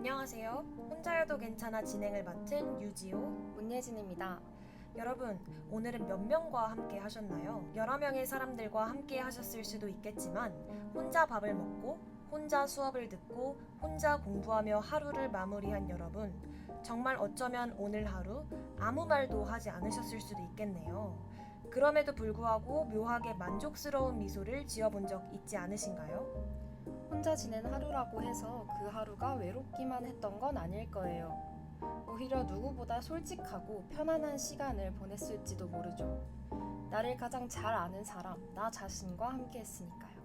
안녕하세요. 혼자여도 괜찮아 진행을 맡은 유지호. 문예진입니다. 여러분, 오늘은 몇 명과 함께 하셨나요? 여러 명의 사람들과 함께 하셨을 수도 있겠지만, 혼자 밥을 먹고, 혼자 수업을 듣고, 혼자 공부하며 하루를 마무리한 여러분, 정말 어쩌면 오늘 하루 아무 말도 하지 않으셨을 수도 있겠네요. 그럼에도 불구하고 묘하게 만족스러운 미소를 지어본 적 있지 않으신가요? 혼자 지낸 하루라고 해서 그 하루가 외롭기만 했던 건 아닐 거예요. 오히려 누구보다 솔직하고 편안한 시간을 보냈을지도 모르죠. 나를 가장 잘 아는 사람, 나 자신과 함께 했으니까요.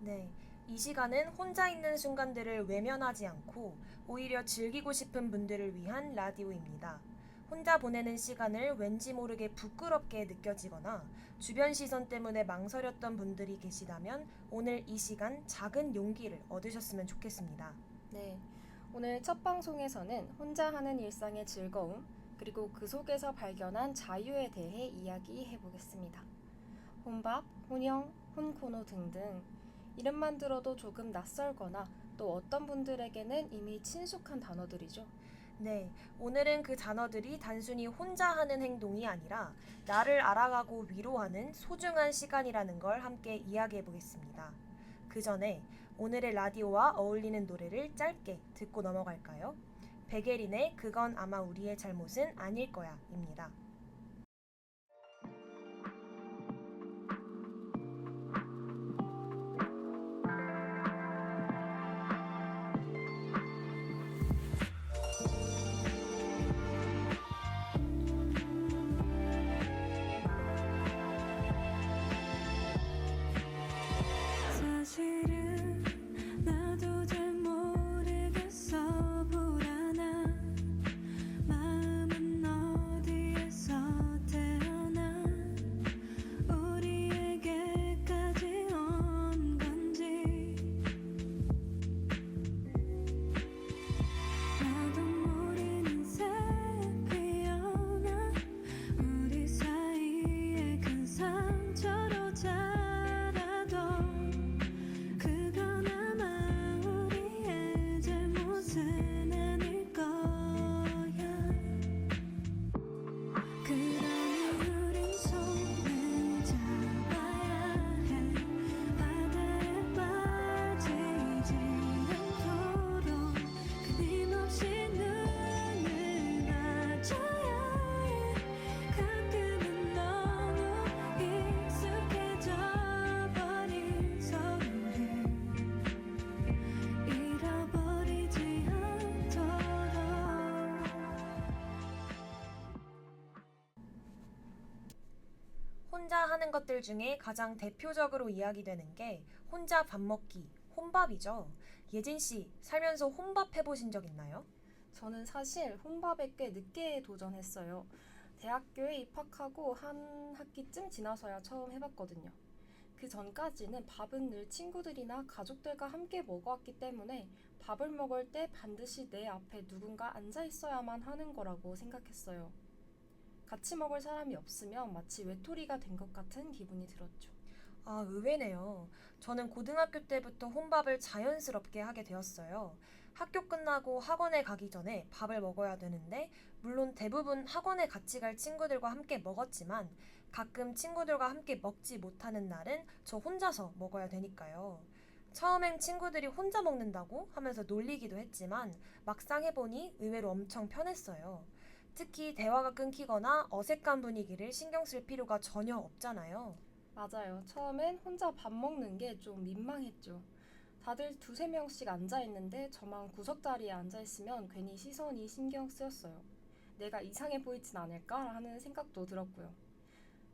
네. 이 시간은 혼자 있는 순간들을 외면하지 않고 오히려 즐기고 싶은 분들을 위한 라디오입니다. 혼자 보내는 시간을 왠지 모르게 부끄럽게 느껴지거나 주변 시선 때문에 망설였던 분들이 계시다면 오늘 이 시간 작은 용기를 얻으셨으면 좋겠습니다. 네. 오늘 첫 방송에서는 혼자 하는 일상의 즐거움, 그리고 그 속에서 발견한 자유에 대해 이야기해 보겠습니다. 혼밥, 혼영, 혼코노 등등. 이름만 들어도 조금 낯설거나 또 어떤 분들에게는 이미 친숙한 단어들이죠. 네, 오늘은 그 단어들이 단순히 혼자 하는 행동이 아니라 나를 알아가고 위로하는 소중한 시간이라는 걸 함께 이야기해 보겠습니다. 그 전에 오늘의 라디오와 어울리는 노래를 짧게 듣고 넘어갈까요? 백예린의 그건 아마 우리의 잘못은 아닐 거야 입니다. 하는 것들 중에 가장 대표적으로 이야기되는 게 혼자 밥 먹기, 혼밥이죠. 예진 씨, 살면서 혼밥 해보신 적 있나요? 저는 사실 혼밥에 꽤 늦게 도전했어요. 대학교에 입학하고 한 학기쯤 지나서야 처음 해봤거든요. 그 전까지는 밥은 늘 친구들이나 가족들과 함께 먹어왔기 때문에 밥을 먹을 때 반드시 내 앞에 누군가 앉아 있어야만 하는 거라고 생각했어요. 같이 먹을 사람이 없으면 마치 외톨이가 된 것 같은 기분이 들었죠. 아, 의외네요. 저는 고등학교 때부터 혼밥을 자연스럽게 하게 되었어요. 학교 끝나고 학원에 가기 전에 밥을 먹어야 되는데, 물론 대부분 학원에 같이 갈 친구들과 함께 먹었지만, 가끔 친구들과 함께 먹지 못하는 날은 저 혼자서 먹어야 되니까요. 처음엔 친구들이 혼자 먹는다고 하면서 놀리기도 했지만, 막상 해보니 의외로 엄청 편했어요. 특히 대화가 끊기거나 어색한 분위기를 신경 쓸 필요가 전혀 없잖아요. 맞아요. 처음엔 혼자 밥 먹는 게 좀 민망했죠. 다들 두세 명씩 앉아 있는데 저만 구석자리에 앉아 있으면 괜히 시선이 신경 쓰였어요. 내가 이상해 보이진 않을까 하는 생각도 들었고요.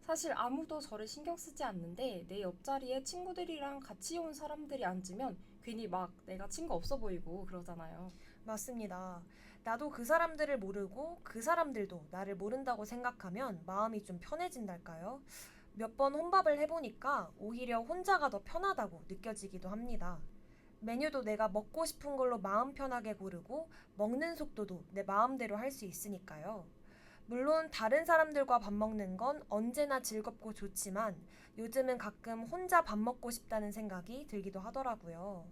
사실 아무도 저를 신경 쓰지 않는데 내 옆자리에 친구들이랑 같이 온 사람들이 앉으면 괜히 막 내가 친구 없어 보이고 그러잖아요. 맞습니다. 나도 그 사람들을 모르고 그 사람들도 나를 모른다고 생각하면 마음이 좀 편해진달까요? 몇 번 혼밥을 해보니까 오히려 혼자가 더 편하다고 느껴지기도 합니다. 메뉴도 내가 먹고 싶은 걸로 마음 편하게 고르고 먹는 속도도 내 마음대로 할 수 있으니까요. 물론 다른 사람들과 밥 먹는 건 언제나 즐겁고 좋지만 요즘은 가끔 혼자 밥 먹고 싶다는 생각이 들기도 하더라고요.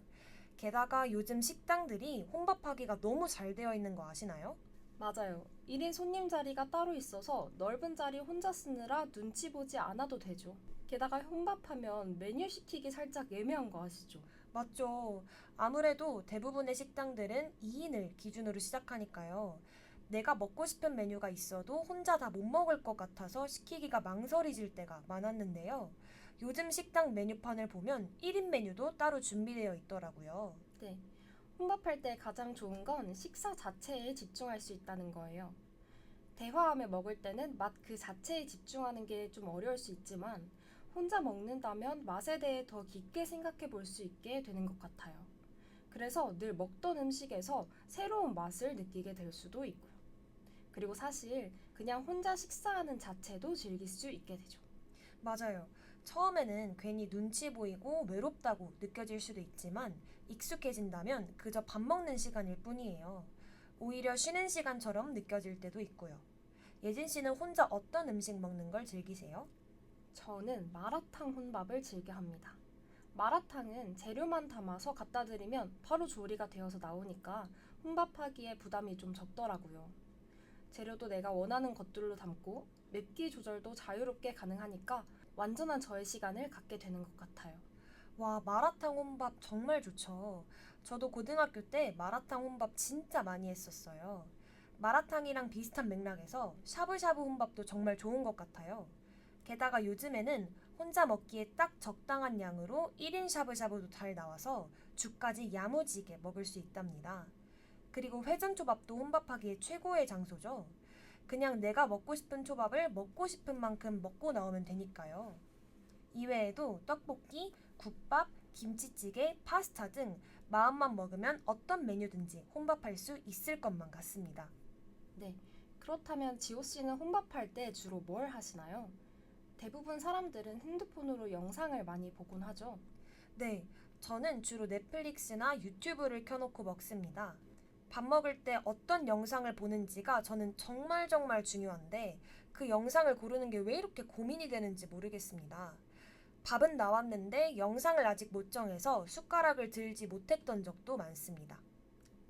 게다가 요즘 식당들이 혼밥하기가 너무 잘 되어 있는 거 아시나요? 맞아요. 1인 손님 자리가 따로 있어서 넓은 자리 혼자 쓰느라 눈치 보지 않아도 되죠. 게다가 혼밥하면 메뉴 시키기 살짝 애매한 거 아시죠? 맞죠. 아무래도 대부분의 식당들은 2인을 기준으로 시작하니까요. 내가 먹고 싶은 메뉴가 있어도 혼자 다 못 먹을 것 같아서 시키기가 망설여질 때가 많았는데요. 요즘 식당 메뉴판을 보면 1인 메뉴도 따로 준비되어 있더라고요. 네. 혼밥할 때 가장 좋은 건 식사 자체에 집중할 수 있다는 거예요. 대화하며 먹을 때는 맛 그 자체에 집중하는 게 좀 어려울 수 있지만 혼자 먹는다면 맛에 대해 더 깊게 생각해 볼 수 있게 되는 것 같아요. 그래서 늘 먹던 음식에서 새로운 맛을 느끼게 될 수도 있고요. 그리고 사실 그냥 혼자 식사하는 자체도 즐길 수 있게 되죠. 맞아요. 처음에는 괜히 눈치 보이고 외롭다고 느껴질 수도 있지만 익숙해진다면 그저 밥 먹는 시간일 뿐이에요. 오히려 쉬는 시간처럼 느껴질 때도 있고요. 예진 씨는 혼자 어떤 음식 먹는 걸 즐기세요? 저는 마라탕 혼밥을 즐겨 합니다. 마라탕은 재료만 담아서 갖다 드리면 바로 조리가 되어서 나오니까 혼밥하기에 부담이 좀 적더라고요. 재료도 내가 원하는 것들로 담고 맵기 조절도 자유롭게 가능하니까 완전한 저의 시간을 갖게 되는 것 같아요. 와, 마라탕 혼밥 정말 좋죠. 저도 고등학교 때 마라탕 혼밥 진짜 많이 했었어요. 마라탕이랑 비슷한 맥락에서 샤브샤브 혼밥도 정말 좋은 것 같아요. 게다가 요즘에는 혼자 먹기에 딱 적당한 양으로 1인 샤브샤브도 잘 나와서 죽까지 야무지게 먹을 수 있답니다. 그리고 회전 초밥도 혼밥하기에 최고의 장소죠. 그냥 내가 먹고 싶은 초밥을 먹고 싶은 만큼 먹고 나오면 되니까요. 이외에도 떡볶이, 국밥, 김치찌개, 파스타 등 마음만 먹으면 어떤 메뉴든지 혼밥할 수 있을 것만 같습니다. 네. 그렇다면 지호 씨는 혼밥할 때 주로 뭘 하시나요? 대부분 사람들은 핸드폰으로 영상을 많이 보곤 하죠. 네, 저는 주로 넷플릭스나 유튜브를 켜놓고 먹습니다. 밥 먹을 때 어떤 영상을 보는지가 저는 정말 정말 중요한데 그 영상을 고르는 게 왜 이렇게 고민이 되는지 모르겠습니다. 밥은 나왔는데 영상을 아직 못 정해서 숟가락을 들지 못했던 적도 많습니다.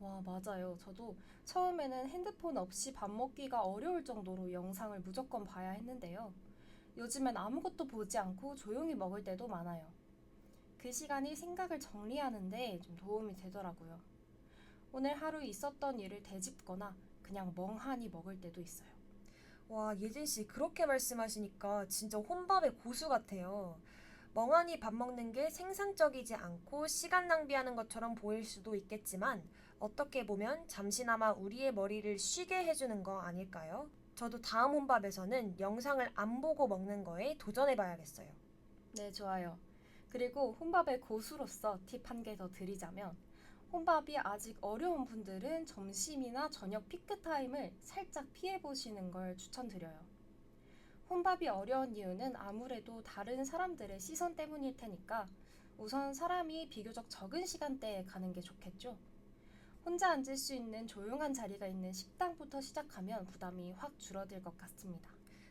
와, 맞아요. 저도 처음에는 핸드폰 없이 밥 먹기가 어려울 정도로 영상을 무조건 봐야 했는데요. 요즘엔 아무것도 보지 않고 조용히 먹을 때도 많아요. 그 시간이 생각을 정리하는데 좀 도움이 되더라고요. 오늘 하루 있었던 일을 되짚거나 그냥 멍하니 먹을 때도 있어요. 와, 예진 씨 그렇게 말씀하시니까 진짜 혼밥의 고수 같아요. 멍하니 밥 먹는 게 생산적이지 않고 시간 낭비하는 것처럼 보일 수도 있겠지만 어떻게 보면 잠시나마 우리의 머리를 쉬게 해주는 거 아닐까요? 저도 다음 혼밥에서는 영상을 안 보고 먹는 거에 도전해 봐야겠어요. 네, 좋아요. 그리고 혼밥의 고수로서 팁 한 개 더 드리자면 혼밥이 아직 어려운 분들은 점심이나 저녁 피크 타임을 살짝 피해 보시는 걸 추천드려요. 혼밥이 어려운 이유는 아무래도 다른 사람들의 시선 때문일 테니까 우선 사람이 비교적 적은 시간대에 가는 게 좋겠죠. 혼자 앉을 수 있는 조용한 자리가 있는 식당부터 시작하면 부담이 확 줄어들 것 같습니다.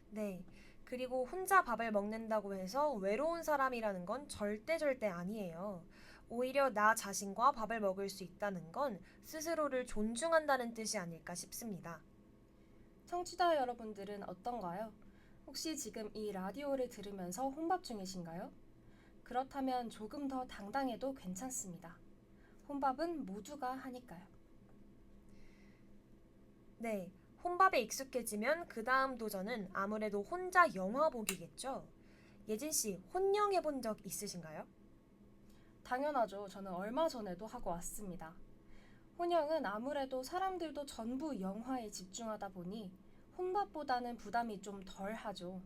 네. 그리고 혼자 밥을 먹는다고 해서 외로운 사람이라는 건 절대 절대 아니에요. 오히려 나 자신과 밥을 먹을 수 있다는 건 스스로를 존중한다는 뜻이 아닐까 싶습니다. 청취자 여러분들은 어떤가요? 혹시 지금 이 라디오를 들으면서 혼밥 중이신가요? 그렇다면 조금 더 당당해도 괜찮습니다. 혼밥은 모두가 하니까요. 네. 혼밥에 익숙해지면 그 다음 도전은 아무래도 혼자 영화 보기겠죠? 예진 씨, 혼영 해본 적 있으신가요? 당연하죠. 저는 얼마 전에도 하고 왔습니다. 혼영은 아무래도 사람들도 전부 영화에 집중하다 보니 혼밥보다는 부담이 좀 덜 하죠.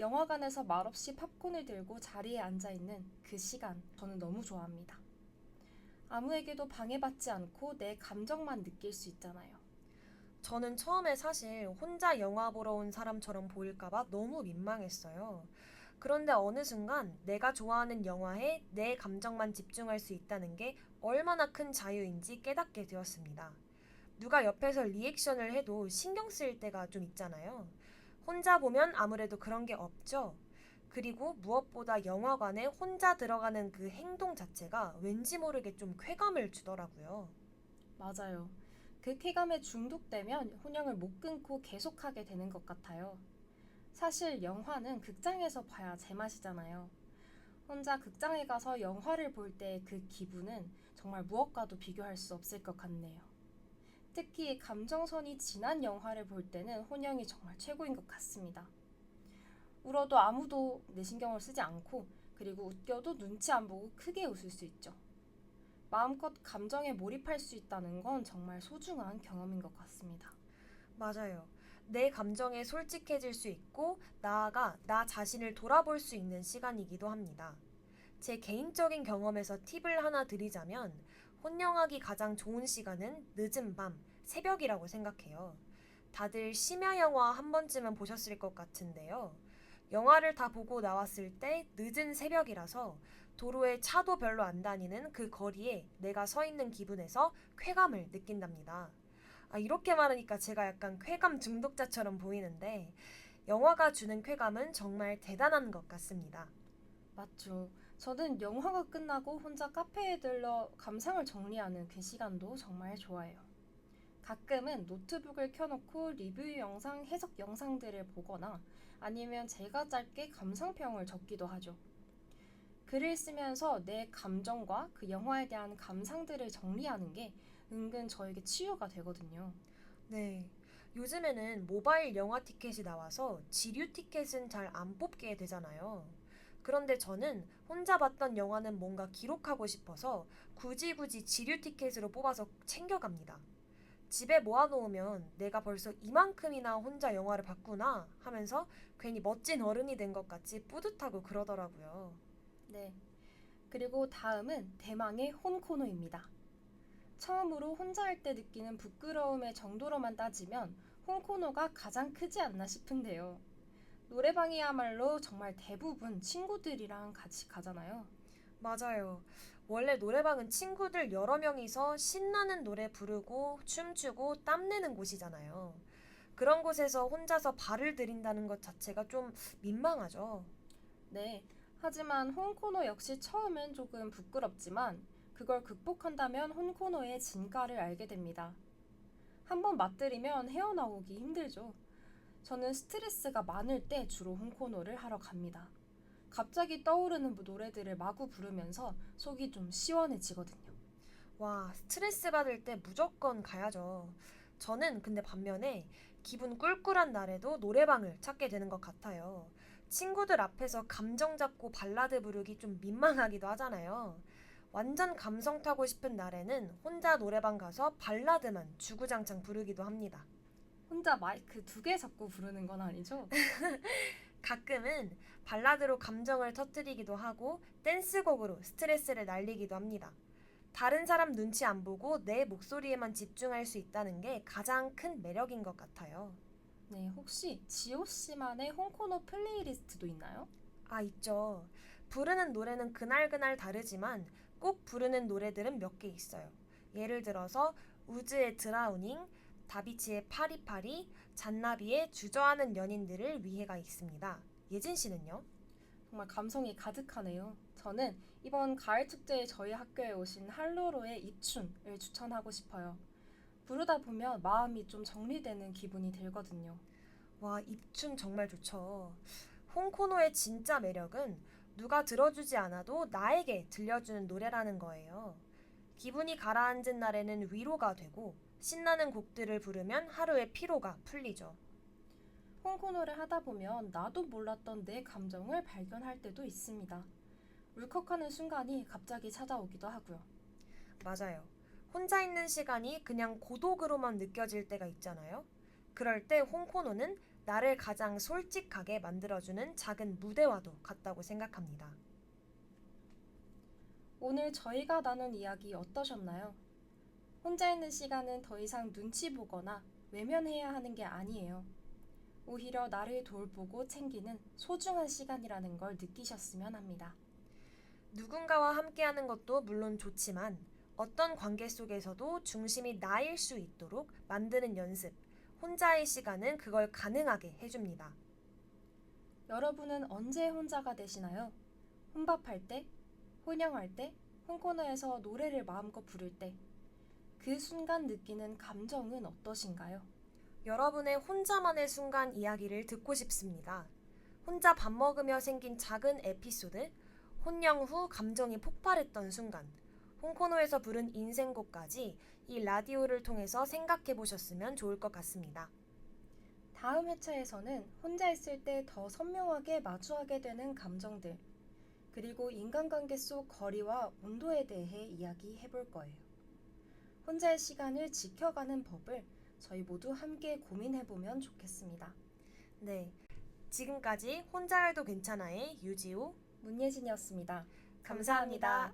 영화관에서 말없이 팝콘을 들고 자리에 앉아 있는 그 시간, 저는 너무 좋아합니다. 아무에게도 방해받지 않고 내 감정만 느낄 수 있잖아요. 저는 처음에 사실 혼자 영화 보러 온 사람처럼 보일까봐 너무 민망했어요. 그런데 어느 순간 내가 좋아하는 영화에 내 감정만 집중할 수 있다는 게 얼마나 큰 자유인지 깨닫게 되었습니다. 누가 옆에서 리액션을 해도 신경 쓰일 때가 좀 있잖아요. 혼자 보면 아무래도 그런 게 없죠. 그리고 무엇보다 영화관에 혼자 들어가는 그 행동 자체가 왠지 모르게 좀 쾌감을 주더라고요. 맞아요. 그 쾌감에 중독되면 혼영을 못 끊고 계속하게 되는 것 같아요. 사실 영화는 극장에서 봐야 제맛이잖아요. 혼자 극장에 가서 영화를 볼 때 그 기분은 정말 무엇과도 비교할 수 없을 것 같네요. 특히 감정선이 진한 영화를 볼 때는 혼영이 정말 최고인 것 같습니다. 울어도 아무도 내 신경을 쓰지 않고 그리고 웃겨도 눈치 안 보고 크게 웃을 수 있죠. 마음껏 감정에 몰입할 수 있다는 건 정말 소중한 경험인 것 같습니다. 맞아요. 내 감정에 솔직해질 수 있고 나아가 나 자신을 돌아볼 수 있는 시간이기도 합니다. 제 개인적인 경험에서 팁을 하나 드리자면 혼영하기 가장 좋은 시간은 늦은 밤, 새벽이라고 생각해요. 다들 심야 영화 한 번쯤은 보셨을 것 같은데요. 영화를 다 보고 나왔을 때 늦은 새벽이라서 도로에 차도 별로 안 다니는 그 거리에 내가 서 있는 기분에서 쾌감을 느낀답니다. 아, 이렇게 말하니까 제가 약간 쾌감 중독자처럼 보이는데 영화가 주는 쾌감은 정말 대단한 것 같습니다. 맞죠. 저는 영화가 끝나고 혼자 카페에 들러 감상을 정리하는 그 시간도 정말 좋아해요. 가끔은 노트북을 켜놓고 리뷰 영상, 해석 영상들을 보거나 아니면 제가 짧게 감상평을 적기도 하죠. 글을 쓰면서 내 감정과 그 영화에 대한 감상들을 정리하는 게 은근 저에게 치유가 되거든요. 네. 요즘에는 모바일 영화 티켓이 나와서 지류 티켓은 잘 안 뽑게 되잖아요. 그런데 저는 혼자 봤던 영화는 뭔가 기록하고 싶어서 굳이 굳이 지류 티켓으로 뽑아서 챙겨갑니다. 집에 모아놓으면 내가 벌써 이만큼이나 혼자 영화를 봤구나 하면서 괜히 멋진 어른이 된 것 같이 뿌듯하고 그러더라고요. 네. 그리고 다음은 대망의 혼코노입니다. 처음으로 혼자 할 때 느끼는 부끄러움의 정도로만 따지면 혼코노가 가장 크지 않나 싶은데요. 노래방이야말로 정말 대부분 친구들이랑 같이 가잖아요. 맞아요. 원래 노래방은 친구들 여러 명이서 신나는 노래 부르고 춤추고 땀내는 곳이잖아요. 그런 곳에서 혼자서 발을 들인다는 것 자체가 좀 민망하죠. 네. 하지만 혼코노 역시 처음엔 조금 부끄럽지만 그걸 극복한다면 혼코노의 진가를 알게 됩니다. 한번 맛들이면 헤어나오기 힘들죠. 저는 스트레스가 많을 때 주로 혼코노를 하러 갑니다. 갑자기 떠오르는 노래들을 마구 부르면서 속이 좀 시원해지거든요. 와, 스트레스 받을 때 무조건 가야죠. 저는 근데 반면에 기분 꿀꿀한 날에도 노래방을 찾게 되는 것 같아요. 친구들 앞에서 감정 잡고 발라드 부르기 좀 민망하기도 하잖아요. 완전 감성 타고 싶은 날에는 혼자 노래방 가서 발라드만 주구장창 부르기도 합니다. 혼자 마이크 두 개 잡고 부르는 건 아니죠? 가끔은 발라드로 감정을 터뜨리기도 하고 댄스곡으로 스트레스를 날리기도 합니다. 다른 사람 눈치 안 보고 내 목소리에만 집중할 수 있다는 게 가장 큰 매력인 것 같아요. 네, 혹시 지호 씨만의 혼코노 플레이리스트도 있나요? 아, 있죠. 부르는 노래는 그날그날 다르지만 꼭 부르는 노래들은 몇 개 있어요. 예를 들어서 우즈의 드라우닝, 다비치의 파리파리, 잔나비의 주저하는 연인들을 위해가 있습니다. 예진 씨는요? 정말 감성이 가득하네요. 저는 이번 가을 축제에 저희 학교에 오신 할로로의 입춘을 추천하고 싶어요. 부르다 보면 마음이 좀 정리되는 기분이 들거든요. 와, 입춘 정말 좋죠. 홍코노의 진짜 매력은 누가 들어주지 않아도 나에게 들려주는 노래라는 거예요. 기분이 가라앉은 날에는 위로가 되고 신나는 곡들을 부르면 하루의 피로가 풀리죠. 홍코노를 하다 보면 나도 몰랐던 내 감정을 발견할 때도 있습니다. 울컥하는 순간이 갑자기 찾아오기도 하고요. 맞아요. 혼자 있는 시간이 그냥 고독으로만 느껴질 때가 있잖아요. 그럴 때 홍코노는 나를 가장 솔직하게 만들어주는 작은 무대와도 같다고 생각합니다. 오늘 저희가 나눈 이야기 어떠셨나요? 혼자 있는 시간은 더 이상 눈치 보거나 외면해야 하는 게 아니에요. 오히려 나를 돌보고 챙기는 소중한 시간이라는 걸 느끼셨으면 합니다. 누군가와 함께하는 것도 물론 좋지만 어떤 관계 속에서도 중심이 나일 수 있도록 만드는 연습, 혼자의 시간은 그걸 가능하게 해줍니다. 여러분은 언제 혼자가 되시나요? 혼밥할 때, 혼영할 때, 홈코너에서 노래를 마음껏 부를 때, 그 순간 느끼는 감정은 어떠신가요? 여러분의 혼자만의 순간 이야기를 듣고 싶습니다. 혼자 밥 먹으며 생긴 작은 에피소드, 혼영 후 감정이 폭발했던 순간, 홍코노에서 부른 인생곡까지 이 라디오를 통해서 생각해 보셨으면 좋을 것 같습니다. 다음 회차에서는 혼자 있을 때 더 선명하게 마주하게 되는 감정들, 그리고 인간관계 속 거리와 온도에 대해 이야기해 볼 거예요. 혼자의 시간을 지켜가는 법을 저희 모두 함께 고민해 보면 좋겠습니다. 네. 지금까지 혼자 해도 괜찮아의 유지우 문예진이었습니다. 감사합니다.